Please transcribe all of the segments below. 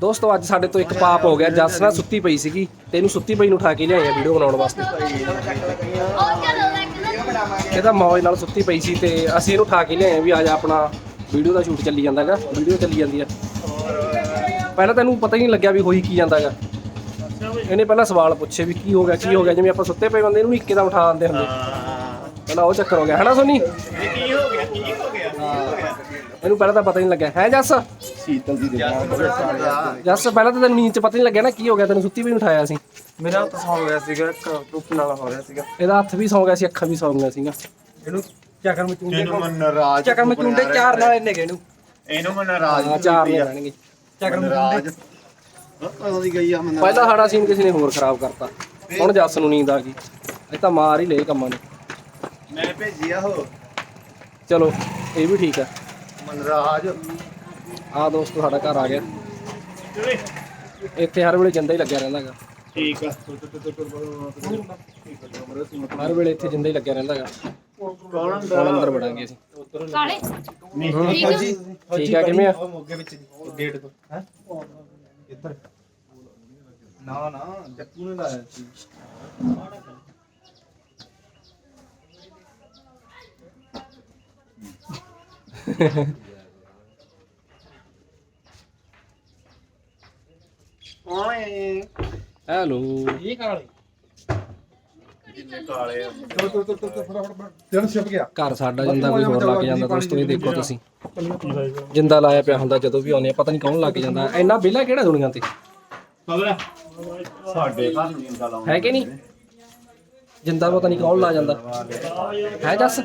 ਦੋਸਤੋ ਅੱਜ ਸਾਡੇ ਤੋਂ ਇੱਕ ਪਾਪ ਹੋ ਗਿਆ। ਜੱਸ ਨਾ ਸੁੱਤੀ ਪਈ ਸੀਗੀ ਤੇ ਇਹਨੂੰ ਸੁੱਤੀ ਪਈ ਨੂੰ ਉਠਾ ਕੇ ਲਿਆਏ ਆ ਵੀਡੀਓ ਬਣਾਉਣ ਵਾਸਤੇ। ਇਹਦਾ ਮੌਜ ਨਾਲ ਸੁੱਤੀ ਪਈ ਸੀ ਤੇ ਅਸੀਂ ਇਹਨੂੰ ਉਠਾ ਕੇ ਲਿਆਏ ਆ ਵੀ ਆ ਜਾ ਆਪਣਾ ਵੀਡੀਓ ਦਾ ਸ਼ੂਟ ਚੱਲੀ ਜਾਂਦਾ ਹੈਗਾ ਵੀਡੀਓ ਚੱਲੀ ਜਾਂਦੀ ਆ। ਪਹਿਲਾਂ ਤਾਂ ਇਹਨੂੰ ਪਤਾ ਹੀ ਨਹੀਂ ਲੱਗਿਆ ਵੀ ਹੋਈ ਕੀ ਜਾਂਦਾ ਹੈਗਾ ਇਹਨੇ ਪਹਿਲਾਂ ਸਵਾਲ ਪੁੱਛੇ ਵੀ ਕੀ ਹੋ ਗਿਆ ਕੀ ਹੋ ਗਿਆ? ਜਿਵੇਂ ਆਪਾਂ ਸੁੱਤੇ ਪਏ ਬੰਦੇ ਨੂੰ ਇੱਕਦਮ ਉਠਾ ਦਿੰਦੇ ਹੁੰਦੇ। ਪਹਿਲਾਂ ਉਹ ਚੱਕਰ ਹੋ ਗਿਆ। ਹੈਨਾ ਸੋਨੀ? ਕੀ ਹੋ ਗਿਆ ਕੀ ਹੋ ਗਿਆ? ਗਿਆ ਇਹਨੂੰ ਪਹਿਲਾਂ ਤਾਂ ਪਤਾ ਹੀ ਨਹੀਂ ਲੱਗਿਆ। ਹੈ ਜੱਸ? ਸ਼ੀਤਲ ਦੀ ਦੇਖਣਾ ਜੱਸ ਪਹਿਲਾਂ ਤਾਂ ਤੈਨੂੰ ਨੀਂਦ ਚ ਪਤਾ ਹੀ ਨਹੀਂ ਲੱਗਿਆ ਨਾ ਕੀ ਹੋ ਗਿਆ ਤੈਨੂੰ ਸੁੱਤੀ ਪਈ ਨੂੰ ਉਠਾਇਆ ਸੀ। ਮੇਰਾ ਤਾਂ ਸੌ ਗਿਆ ਸੀਗਾ ਟੁੱਪ ਨਾਲ ਹੋ ਰਿਹਾ ਸੀਗਾ। ਇਹਦਾ ਹੱਥ ਵੀ ਸੌਂ ਗਿਆ ਸੀ ਅੱਖਾਂ ਵੀ ਸੌਂ ਗਈਆਂ ਸੀਗੀਆਂ। ਇਹਨੂੰ ਚੱਕਰ ਮਚੂੰਡੇ ਇਹਨੂੰ ਮਨ ਨਾਰਾਜ਼ ਚੱਕਰ ਮਚੂੰਡੇ ਚਾਰ ਨਾਲ ਇਹਨੇ ਗਏ ਨੂੰ ਇਹਨੂੰ ਮਨ ਨਾਰਾਜ਼ ਹਾਂ ਚਾਰ ਨੇ ਰਹਿਣਗੇ ਚੱਕਰ ਮਚੂੰਡੇ ਕਦੋਂ ਦੀ ਗਈ ਆ ਮਨ ਪਹਿਲਾਂ ਸਾਡਾ ਸੀਨ ਕਿਸੇ ਨੇ ਹੋਰ ਖਰਾਬ ਕਰਤਾ। ਹੁਣ ਜੱਸ ਨੂੰ ਨੀਂਦ ਆ ਗਈ। ਇਹ ਤਾਂ ਮਾਰ ਹੀ ਲਏ ਕੰਮਾਂ ਨੇ। ਮੈਂ ਭੇਜਿਆ ਹੋ ਚਲੋ ਇਹ ਵੀ ਠੀਕ ਹੈ ਮਨਰਾਜ। ਆ ਦੋਸਤੋ ਸਾਡਾ ਘਰ ਆ ਗਿਆ। ਇੱਥੇ ਹਰ ਵੇਲੇ ਜਿੰਦਾ ਹੀ ਲੱਗਿਆ ਰਹਿੰਦਾ ਹੈਗਾ। ਠੀਕ ਆ। ਹਰ ਵੇਲੇ ਇੱਥੇ ਜਿੰਦਾ ਹੀ ਲੱਗਿਆ ਰਹਿੰਦਾ ਹੈਗਾ। ਕੌਣ ਹੁਣ ਅੰਦਰ ਵੜਾਂਗੇ ਅਸੀਂ। ਕਾਲੇ? ਠੀਕ ਆ? ਕਿਵੇਂ ਆ? ਮੋਗੇ ਵਿੱਚ ਗੇਟ ਤੋਂ। ਹੈ? ਇੱਧਰ। ਨਾ ਨਾ ਚੱਕੂ ਨੇ ਲਾਇਆ ਸੀ। ਓਏ। ਹੈਲੋ। ਇਹ ਕਾਲੇ। ਕਾਲੇ ਆ। ਤੋ ਤੋ ਤੋ ਤੋ ਫਟਾਫਟ ਜਨ ਛਿਪ ਗਿਆ। ਘਰ ਸਾਡਾ ਜਿੰਦਾ ਕੋਈ ਹੋਰ ਲੱਗ ਜਾਂਦਾ ਦੋਸਤੋ ਇਹ ਦੇਖੋ ਤੁਸੀਂ। ਜਿੰਦਾ ਲਾਇਆ ਪਿਆ ਹੁੰਦਾ ਜਦੋਂ ਵੀ ਆਉਂਦੇ ਆ ਪਤਾ ਨਹੀਂ ਕੌਣ ਲੱਗ ਜਾਂਦਾ। ਇੰਨਾ ਵਿਹਲਾ ਕਿਹੜਾ ਦੁਨੀਆ ਤੇ? ਸਾਡੇ ਘਰ ਨੂੰ ਜਿੰਦਾ ਲਾਉਂਦੇ ਹੈ ਕਿ ਨਹੀਂ? ਜਿੰਦਾ ਪਤਾ ਨਹੀਂ ਕੌਣ ਲਾ ਜਾਂਦਾ। ਹੈ ਜੱਸ?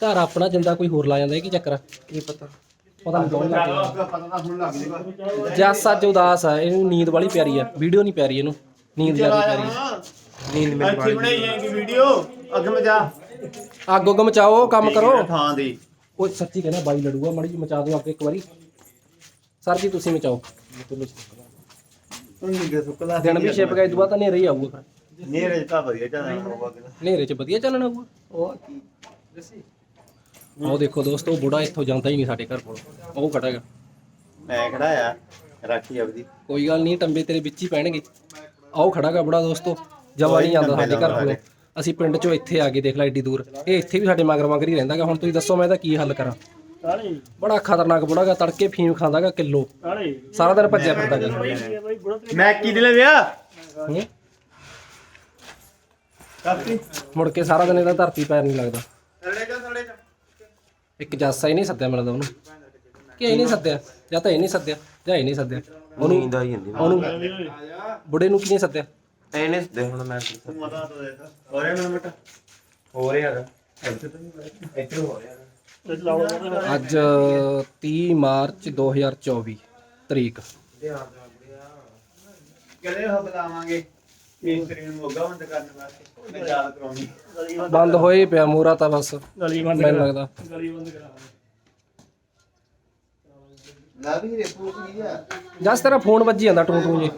ਘਰ ਆਪਣਾ ਜਿੰਦਾ ਕੋਈ ਹੋਰ ਲਾ ਜਾਂਦਾ ਇਹ ਕੀ ਚੱਕਰ ਆ? ਕੀ ਪਤਾ? ਪਤਾ ਨਹੀਂ ਕੌਣ ਲਾ ਕੇ ਪਤਾ ਤਾਂ ਹੁਣ ਲੱਗ ਜੇਗਾ। ਜੱਸ ਅੱਜ ਉਦਾਸ ਆ ਇਹਨੂੰ ਨੀਂਦ ਵਾਲੀ ਪਿਆਰੀ ਆ ਵੀਡੀਓ ਨਹੀਂ ਪਿਆਰੀ ਇਹਨੂੰ। ਨੀਂਦ ਜ਼ਿਆਦਾ ਪਿਆਰੀ ਆ। ਨੀਂਦ ਮੇਰੀ ਇੱਥੇ ਬਣਾਈ ਜਾਏਗੀ ਵੀਡੀਓ ਅੱਗੇ ਮੈਂ ਜਾ ਅੱਗ ਉੱਗ ਮਚਾਓ ਕੰਮ ਕਰੋ। ਥਾਂ ਦੀ। ਉਹ ਸੱਚੀ ਕਹਿੰਦਾ ਬਾਈ ਲੜੂਗਾ ਮੜੀ ਜੀ ਮਚਾ ਦਿਓ ਅੱਗ ਇੱਕ ਵਾਰੀ। ਸਰ ਜੀ ਤੁਸੀਂ ਮਚਾਓ। ਤੂੰ ਨਹੀਂ ਗੇ ਸੁੱਕਦਾ ਦਿਨ ਵੀ ਛਿਪ ਗਿਆ ਇਹ ਤੋਂ ਬਾਅਦ ਤਾਂ ਹਨੇਰਾ ਹੀ ਆਊਗਾ। ਨੇਰੇ ਤਾਂ ਵਧੀਆ ਚੱਲਣਾ ਹੋਊਗਾ। ਕਿਤੇ। ਹਨੇਰੇ 'ਚ ਵਧੀਆ ਚੱਲਣਾ ਆਊਗਾ ਉਹ ਕੀ? ਉਹ ਦੇਖੋ ਦੋਸਤੋ ਉਹ ਬੁੜਾ ਇੱਥੋਂ ਜਾਂਦਾ ਹੀ ਨਹੀਂ ਸਾਡੇ ਘਰ ਕੋਲ। ਉਹ ਖੜਾ ਹੈਗਾ। ਮੈਂ ਖੜਾ ਆ ਰਾਖੀ ਆਪਦੀ ਕੋਈ ਗੱਲ ਨਹੀਂ ਟੰਬੇ ਤੇਰੇ ਵਿੱਚ ਹੀ ਪੈਣਗੇ। ਆਓ ਖੜਾਗਾ ਬੜਾ ਦੋਸਤੋ ਜਮਾ ਨਹੀਂ ਆਉਂਦਾ ਸਾਡੇ ਘਰ ਕੋਲ। ਅਸੀਂ ਪਿੰਡ ਚੋਂ ਇੱਥੇ ਆ ਗਏ ਦੇਖ ਲੈ ਏਡੀ ਦੂਰ। ਇਹ ਇੱਥੇ ਵੀ ਸਾਡੇ ਮਗਰ ਮਗਰ ਹੀ ਰਹਿੰਦਾਗਾ ਹੁਣ ਤੁਸੀਂ ਦੱਸੋ ਮੈਂ ਇਹਦਾ ਕੀ ਹੱਲ ਕਰਾਂ? ਬੜਾ ਖਤਰਨਾਕ ਬੁੜਾਗਾ ਤੜਕੇ ਫੀਮ ਖਾਂਦਾਗਾ ਕਿਲੋ। ਸਾਰਾ ਦਿਨ ਭੱਜਿਆ ਫਿਰਦਾਗਾ ਮੈਂ ਕੀ ਦਿਲੇ ਵਿਆ ਹੂੰ? ਮੁੜ ਕੇ ਸਾਰਾ ਦਿਨ ਇਹਦਾ ਧਰਤੀ ਪੈਰ ਨਹੀਂ ਲੱਗਦਾ। ਇੱਕ ਜਾਸਾ ਹੀ ਨਹੀਂ ਸੱਦਿਆ ਮਿਲਦਾ ਉਹਨੂੰ। ਕਿ ਇਹ ਨਹੀਂ ਸੱਦਿਆ? ਜਾਂ ਤਾਂ ਇਹ ਨਹੀਂ ਸੱਦਿਆ ਜਾਂ ਇਹ ਨਹੀਂ ਸੱਦਿਆ। ਉਹਨੂੰ ਨੀਂਦ ਆਈ ਜਾਂਦੀ। ਉਹਨੂੰ ਬੁੜੇ ਨੂੰ ਕੀ ਨਹੀਂ ਸੱਦਿਆ? ਐਨੇ ਦੇ ਹੁਣ ਮੈਂ ਮਤਾ ਤਾਂ ਦੇਖ ਹੋ ਰਿਹਾ ਹੈਗਾ ਇੱਥੇ ਹੋ ਰਿਹਾ ਹੈਗਾ। ਅੱਜ 30 ਮਾਰਚ 2024 ਤਰੀਕ। ਕਿਹੜੇ ਹੋ ਬਤਾਵਾਂਗੇ ਮਿਸਤਰੀ ਨੂੰ ਮੋਗਾ ਬੰਦ ਕਰਨ ਵਾਸਤੇ ਮੈਂ ਯਾਦ ਕਰਾਉਣੀ। ਬੰਦ ਹੋਏ ਪਿਆ ਮੋਰਾ ਤਾਂ ਬਸ। ਮੈਨੂੰ ਲੱਗਦਾ। ਨਾ ਵੀ ਆ? ਜਸ ਤੇਰਾ ਫੋਨ ਵੱਜੀ ਜਾਂਦਾ ਟੂ ਟੂ ਜੇ।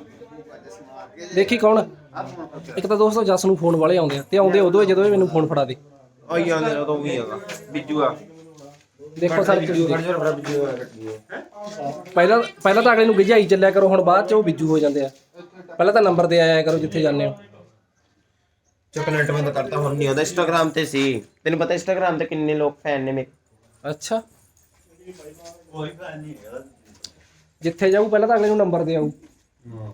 ਦੇਖੀ ਕੌਣ? ਆ ਫੋਨ ਕਰ ਇੱਕ ਤਾਂ ਦੋਸਤੋ ਜਸ ਨੂੰ ਫੋਨ ਵਾਲੇ ਆਉਂਦੇ ਆ ਤੇ ਆਉਂਦੇ ਉਦੋਂ ਹੀ ਜਦੋਂ ਇਹ ਮੈਨੂੰ ਫੋਨ ਫੜਾ ਦੇ। ਆਈ ਜਾਂਦੇ ਉਦੋਂ ਵੀ ਹੈਗਾ। ਬਿੱਜੂ ਆ। ਦੇਖੋ ਸਰ ਬਿੱਜੂ ਆ ਪਹਿਲਾਂ ਪਹਿਲਾਂ ਤਾਂ ਅਗਲੇ ਨੂੰ ਗਿਜਾਈ ਚੱਲਿਆ ਕਰੋ ਹੁਣ ਬਾਅਦ ਚ ਉਹ ਬਿੱਜੂ ਹੋ ਜਾਂਦੇ ਆ। ਪਹਿਲਾਂ ਤਾਂ ਨੰਬਰ ਦੇ ਆਇਆ ਕਰੋ ਜਿੱਥੇ ਜਾਂਦੇ ਹੋ। ਚੋਕਲੇਟ ਬੰਦ ਕਰਤਾ ਹੁਣ ਨਹੀਂ ਉਹਦਾ ਇੰਸਟਾਗ੍ਰam ਤੇ ਸੀ। ਤੈਨੂੰ ਪਤਾ ਇੰਸਟਾਗ੍ਰam ਤੇ ਕਿੰਨੇ ਲੋਕ ਫੈਨ ਨੇ ਮੇਰੇ ਅੱਛਾ। ਜਿੱਥੇ ਜਾਊ ਪਹਿਲਾਂ ਤਾਂ ਅਗਲੇ ਨੂੰ ਨੰਬਰ ਦੇ ਆਊ।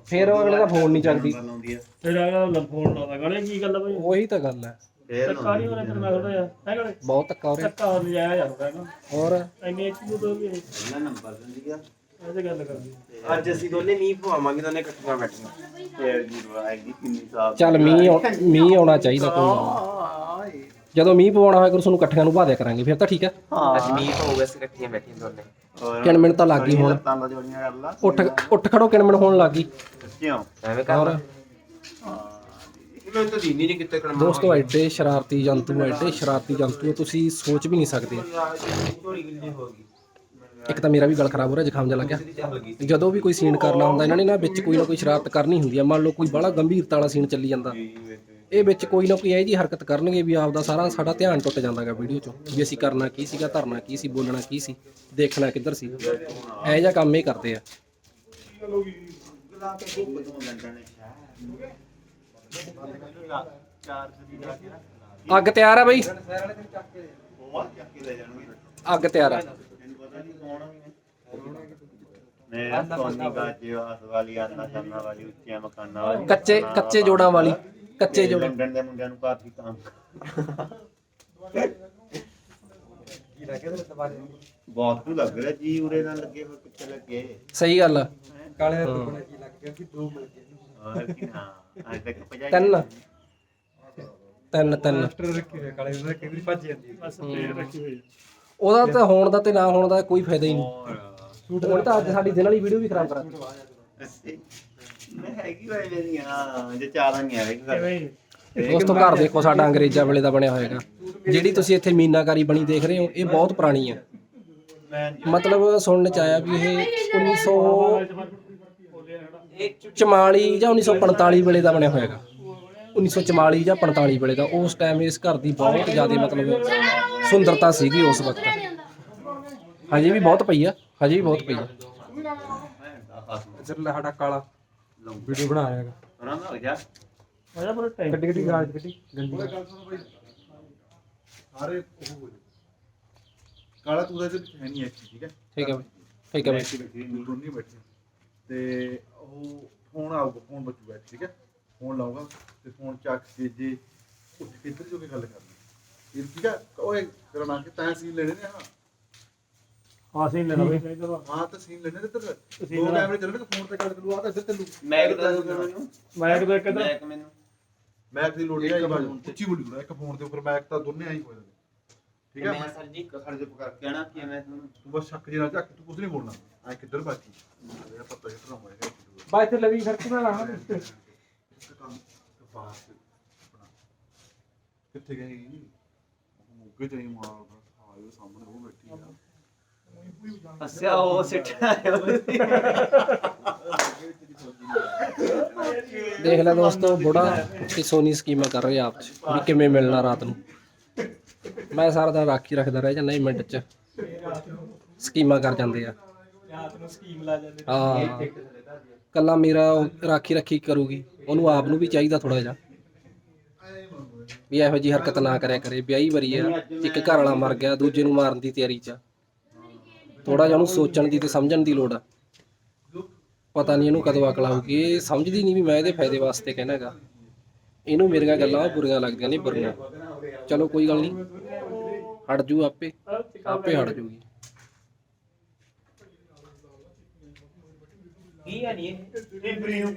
ਫਿਰ ਉਹ ਅਗਲੇ ਦਾ ਫੋਨ ਨਹੀਂ ਚੱਕਦੀ ਆ ਫਿਰ ਅਗਲਾ ਫੋਨ ਲਾਉਂਦਾ ਗਾਲੇ ਕੀ ਗੱਲ ਆ ਬਈ? ਉਹੀ ਤਾਂ ਗੱਲ ਹੈ ਫੇਰ ਧੱਕਾ ਨਹੀਂ ਹੋਣਾ ਫਿਰ ਮੈਂ ਥੋੜਾ ਜਿਹਾ ਹੈ ਗਾਲੇ ਬਹੁਤ ਧੱਕਾ ਹੋ ਰਿਹਾ। ਧੱਕਾ ਹੋ ਜਾਇਆ ਜਾਂਦਾ ਨਾ। ਹੋਰ? ਐਨੇ ਚੀਜ਼ ਤੋਂ ਵੀ ਪਹਿਲਾ ਨੰਬਰ ਦਿੰਦੀ ਆ। ਇਹਦੇ ਗੱਲ ਕਰਦੀ ਅੱਜ ਅਸੀਂ ਦੋਨੇ ਮੀਂਹ ਪਵਾਵਾਂਗੇ ਦੋਨੇ ਇਕੱਠੀਆਂ ਬੈਠੀਆਂ। ਫੇਰ ਜੀ ਆਏਗੀ ਕਿੰਨੀ ਸਾਫ਼ ਚੱਲ ਮੀਂਹ ਆਉ- ਮੀਂਹ ਆਉਣਾ ਚਾਹੀਦਾ ਕੋਈ ਨੀ। ਜਦੋਂ ਮੀਂਹ ਪਵਾਉਣਾ ਹੋਇਆ ਕਰੋ ਤੁਹਾਨੂੰ ਇਕੱਠਿਆਂ ਨੂੰ ਭਾਦਿਆ ਕਰਾਂਗੇ ਫਿਰ ਤਾਂ ਠੀਕ ਹੈ। ਅੱਜ ਮੀਂਹ ਪਊਗਾ ਅਸੀਂ ਇਕੱਠੀਆਂ ਬੈਠੀਆਂ ਦੋਨੇ। ਕਿਣ ਮਿੰਟ ਤਾਂ ਲੱਗ ਗਈ ਹੁਣ। ਤਾਂ ਦਾ ਜੋੜੀਆਂ ਕਰ ਲਾ। ਉੱਠ ਉੱਠ ਖੜੋ ਕਿਣ ਮਿੰਟ ਹੋਣ ਲੱਗ ਗਈ। ਕਿਉਂ? ਐਵੇਂ ਕਰ ਹੋਰ? ਮੈਨੂੰ ਤਾਂ ਦੀਨੀ ਨਹੀਂ ਕਿਤੇ ਕਰਨਾ ਦੋਸਤੋ ਐਡੇ ਸ਼ਰਾਰਤੀ ਜੰਤੂ ਐਡੇ ਸ਼ਰਾਰਤੀ ਜੰਤੂ ਤੁਸੀਂ ਸੋਚ ਵੀ ਨਹੀਂ ਸਕਦੇ। ਥੋੜੀ ਗਿੱਲੀ ਹੋ ਗਈ ਇੱਕ ਤਾਂ ਮੇਰਾ ਵੀ ਗਲ ਖਰਾਬ ਹੋ ਰਿਹਾ, ਜ਼ੁਕਾਮ ਜਿਹਾ ਲੱਗਿਆ। ਜਦੋਂ ਵੀ ਕੋਈ ਸੀਨ ਕਰਨਾ ਹੁੰਦਾ, ਇਹਨਾਂ ਨੇ ਨਾ ਵਿੱਚ ਕੋਈ ਨਾ ਕੋਈ ਸ਼ਰਾਰਤ ਕਰਨੀ ਹੁੰਦੀ ਆ। ਮੰਨ ਲਓ ਕੋਈ ਬੜਾ ਗੰਭੀਰਤਾ ਵਾਲਾ ਸੀਨ ਚੱਲੀ ਜਾਂਦਾ। ਇਹ ਵਿੱਚ ਕੋਈ ਨਾ ਕੋਈ ਇਹੋ ਜਿਹੀ ਹਰਕਤ ਕਰਨਗੇ ਵੀ ਆਪਦਾ ਸਾਰਾ ਸਾਡਾ ਧਿਆਨ ਟੁੱਟ ਜਾਂਦਾਗਾ ਵੀਡੀਓ ਚੋਂ, ਵੀ ਅਸੀਂ ਕਰਨਾ ਕੀ ਸੀਗਾ, ਧਰਨਾ ਕੀ ਸੀ, ਬੋਲਣਾ ਕੀ ਸੀ, ਦੇਖਣਾ ਕਿੱਧਰ ਸੀ। ਇਹੋ ਜਿਹਾ ਕੰਮ ਇਹ ਕਰਦੇ ਆ। ਅੱਗ ਤਿਆਰ ਆ ਬਈ। ਅੱਗ ਤਿਆਰ ਆ। ਮੈਨੂੰ ਪਤਾ ਨਹੀਂ ਕੌਣ ਆ ਮੈਂ ਸੋਨੀ ਗਾਜੇ ਵਾਸ ਵਾਲੀ ਆਨਾ ਕਰਨਾ ਵਾਲੀ ਉੱਚੀਆਂ ਮਕਾਨਾਂ ਵਾਲੀ ਕੱਚੇ ਕੱਚੇ ਜੋੜਾਂ ਵਾਲੀ ਕੱਚੇ ਜੋੜਾਂ। ਲੰਡਨ ਦੇ ਮੁੰਡਿਆਂ ਨੂੰ ਕਾਫੀ ਕੰਮ ਬਹੁਤ ਨੂੰ ਲੱਗ ਰਿਹਾ ਜੀ ਉਰੇ ਨਾਲ ਲੱਗੇ ਹੋਏ ਕਿੱਥੇ ਲੱਗੇ? ਸਹੀ ਗੱਲ ਆ। ਕਾਲੇ ਦਾ ਟੁਕੜਾ ਜੀ ਲੱਗ ਗਿਆ ਕਿ ਦੋ ਮਿਲ ਗਏ। ਕੀ ਹਾਂ ਅੱਜ ਤੱਕ ਭਜਾਈ ਤਿੰਨ। ਤਿੰਨ ਤਿੰਨ। ਰੱਖੀ ਹੋਈ ਕਾਲੇ ਦਾ ਕਈ ਵਾਰੀ ਭੱਜ ਜਾਂਦੀ ਹੈ। ਬਸ ਪੇੜ ਰੱਖੀ ਹੋਈ ਹੈ ਉਹਦਾ ਤਾਂ ਹੋਣ ਦਾ ਤੇ ਨਾ ਹੋਣ ਦਾ ਕੋਈ ਫਾਇਦਾ ਹੀ ਨਹੀਂ। ਹੁਣ ਤਾਂ ਅੱਜ ਸਾਡੀ ਦਿਨ ਵਾਲੀ ਵੀਡੀਓ ਵੀ ਖਰਾਬ ਕਰਾ ਅੱਛੀ ਮੈਂ ਹੈਗੀ ਵਾਈ ਮੇਰੀ ਹਾਂ ਜੇ ਚਾਰਾਂ ਨਹੀਂ ਆਵੇ ਦੋਸਤੋ ਘਰ ਦੇਖੋ ਸਾਡਾ ਅੰਗਰੇਜ਼ਾਂ ਵੇਲੇ ਦਾ ਬਣਿਆ ਹੋਏਗਾ। ਜਿਹੜੀ ਤੁਸੀਂ ਇੱਥੇ ਮੀਨਾਕਾਰੀ ਬਣੀ ਦੇਖ ਰਹੇ ਹੋ ਇਹ ਬਹੁਤ ਪੁਰਾਣੀ ਹੈ ਮੈਂ ਮਤਲਬ ਸੁਣਨ ਚ ਆਇਆ ਵੀ ਇਹ 1944 ਜਾਂ 1945 ਵੇਲੇ ਦਾ ਬਣਿਆ ਹੋਏਗਾ। 1944 ਜਾਂ 45 ਵੇਲੇ ਦਾ ਉਸ ਟਾਈਮ ਇਸ ਘਰ ਦੀ ਬਹੁਤ ਜ਼ਿਆਦਾ ਮਤਲਬ ਸੁੰਦਰਤਾ ਸੀਗੀ ਉਸ ਵਕਤ। ਹਜੇ ਵੀ ਬਹੁਤ ਪਈ ਆ ਹਜੇ ਵੀ ਬਹੁਤ ਪਈ ਆ। ਇਧਰ ਸਾਡਾ ਕਾਲਾ। ਵੀਡੀਓ ਬਣਾ ਰਿਹਾਗਾ ਉਹਨਾਂ ਦਾ ਹੋ ਜਾ ਆਇਆ ਬੜਾ ਟਾਈਮ ਗੱਡੀ ਗੱਡੀ ਗਾਜ ਗੱਡੀ ਗੰਦੀ ਸਾਰੇ ਉਹ ਹੋ। ਕਾਲਾ ਤੂੰ ਇਹਦੇ ਵਿੱਚ ਹੈ ਨਹੀਂ ਐਕਚੁਅਲੀ ਠੀਕ ਹੈ? ਠੀਕ ਹੈ ਬਈ ਠੀਕ ਹੈ ਬਈ। ਤੂੰ ਦੋਨੇ ਬੈਠੇ। ਤੇ ਉਹ ਫੋਨ ਆਊਗਾ ਫੋਨ ਬਚੂਗਾ ਠੀਕ ਹੈ? ਫੋਨ ਲਾਊਗਾ ਤੇ ਫੋਨ ਚੱਕ ਕੇ ਜੇ ਉੱਠ ਕੇ ਇੱਧਰ ਜੋ ਕੇ ਗੱਲ ਕਰਨੀ। ਇਹ ਠੀਕ ਹੈ ਓਏ ਕਰਨਾ ਕਿ? ਤੈਂ ਸੀਨ ਲੈਣੇ ਨੇ ਹਾਂ ਹਾਂ ਸੀ ਲੈਣਾ ਬਈ। ਹਾਂ ਤਾਂ ਸੀਨ ਲੈਣੇ ਨੇ ਇੱਧਰ। ਦੋ। ਕੈਮਰੇ ਚੱਲਣਗੇ ਫੋਨ ਤੇ ਗੱਲ ਕਰੂ ਆ ਤਾਂ ਇੱਧਰ ਚੱਲੂ। ਮੈਨੂੰ ਮੈਕ ਦੀ ਲੋੜ ਨਹੀਂ ਹੈ ਉੱਚੀ ਬੋਲੀ ਇੱਕ ਫੋਨ ਦੇ ਉੱਪਰ। ਮੈਕ ਤਾਂ ਦੋਨੇ ਆਈ ਹੋਏ ਨੇ। ਠੀਕ ਹੈ ਮੈਂ ਸਰ ਜੀ ਕਿ ਮੈਂ ਤੁਹਾਨੂੰ ਤੂੰ ਬਸ ਸ਼ੱਕ ਜੇ ਨਾਲ ਝੱਕ ਤੂੰ ਕੁਝ ਨਹੀਂ ਬੋਲਣਾ। ਐ ਕਿੱਧਰ ਬਾਕੀ ਮੇਰਾ ਪਤਾ ਕਿੱਧਰ ਹੋਏਗਾ ਬਾਈ ਇੱਥੇ ਲਵੀ ਖਰਚ ਨਾ ਲਾਣਾ ਇੱਕ ਕੰਮ ਬਾਹਰ ਤੇ ਆਪਣਾ। ਕਿੱਥੇ ਗਈ ਮੁੱਗੇ ਤੇ ਹੀ ਮਾਰਦਾ ਆਇਓ ਸਾਹਮਣੇ ਉਹ ਬੈਠੀ ਆ। ਫਸਿਆ ਉਹ ਸਿੱਟ ਦੇਖ ਲੈ ਦੋਸਤੋ ਬੁੜਾ ਤੇ ਸੋਨੀ ਸਕੀਮਾਂ ਕਰ ਰਹੇ ਆਪ ਚ। ਵੀ ਕਿਵੇਂ ਮਿਲਣਾ ਰਾਤ ਨੂੰ। ਮੈਂ ਸਾਰਾ ਦਿਨ ਰਾਖੀ ਰੱਖਦਾ ਰਹਿ ਜਾਂਦਾ ਮਿੰਟ ਚ। ਸਕੀਮਾਂ ਕਰ ਜਾਂਦੇ ਆ। ਰਾਤ ਨੂੰ ਸਕੀਮ ਲਾ ਜਾਂਦੇ। ਹਾਂ। ਕੱਲਾ ਮੇਰਾ ਉਹ ਰਾਖੀ ਰੱਖੀ ਕਰੂਗੀ। ਉਹਨੂੰ ਆਪ ਨੂੰ ਵੀ ਚਾਹੀਦਾ ਥੋੜਾ ਜਿਹਾ। ਵੀ ਇਹੋ ਜੀ ਹਰਕਤ ਨਾ ਕਰਿਆ ਕਰੇ, ਵਿਆਹੀ ਵਰੀ ਆ, ਇੱਕ ਘਰ ਵਾਲਾ ਮਰ ਗਿਆ, ਦੂਜੇ ਨੂੰ ਮਾਰਨ ਦੀ ਤਿਆਰੀ 'ਚ ਥੋੜਾ ਜਿਹਾ ਉਹਨੂੰ ਸੋਚਣ ਦੀ ਤੇ ਸਮਝਣ ਦੀ ਲੋੜ ਆ। ਪਤਾ ਨਹੀਂ ਇਹਨੂੰ ਕਦੋਂ ਅਕਲ ਆਊਗੀ। ਇਹ ਸਮਝਦੀ ਨਹੀਂ ਵੀ ਮੈਂ ਇਹਦੇ ਫਾਇਦੇ ਵਾਸਤੇ ਕਹਿਣਾ ਹੈਗਾ। ਇਹਨੂੰ ਮੇਰੀਆਂ ਗੱਲਾਂ ਬੁਰੀਆਂ ਲੱਗਦੀਆਂ ਨੇ, ਬੁਰੀਆਂ। ਚਲੋ ਕੋਈ ਗੱਲ ਨਹੀਂ। ਹਟ ਜੂ ਆਪੇ। ਆਪੇ ਹਟ ਜੂਗੀ। ਕੀ ਆ ਨਹੀਂ ਇਹ? ਬਰੀ ਨੂੰ